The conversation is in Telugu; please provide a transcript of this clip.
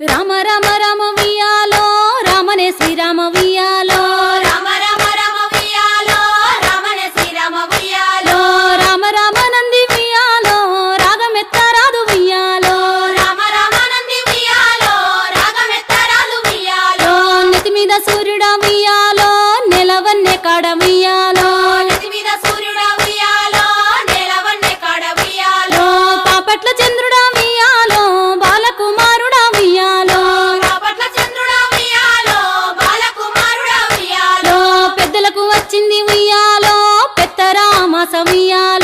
రామ రామ రామ వియాలో రామనే శ్రీరామ వియాలో రామ రామ రామ వియాలో రామనే శ్రీరామ వియాలో రామ రామ నంది వియాలో రాగమెత్తరాదు వియాలో రామ రామ నంది వియాలో రాగమెత్తరాదు వియాలో నితి మీద సూర్యుడా వియాలో వచ్చింది ఉయ్యాలో పెద్ద రామ సమయాలో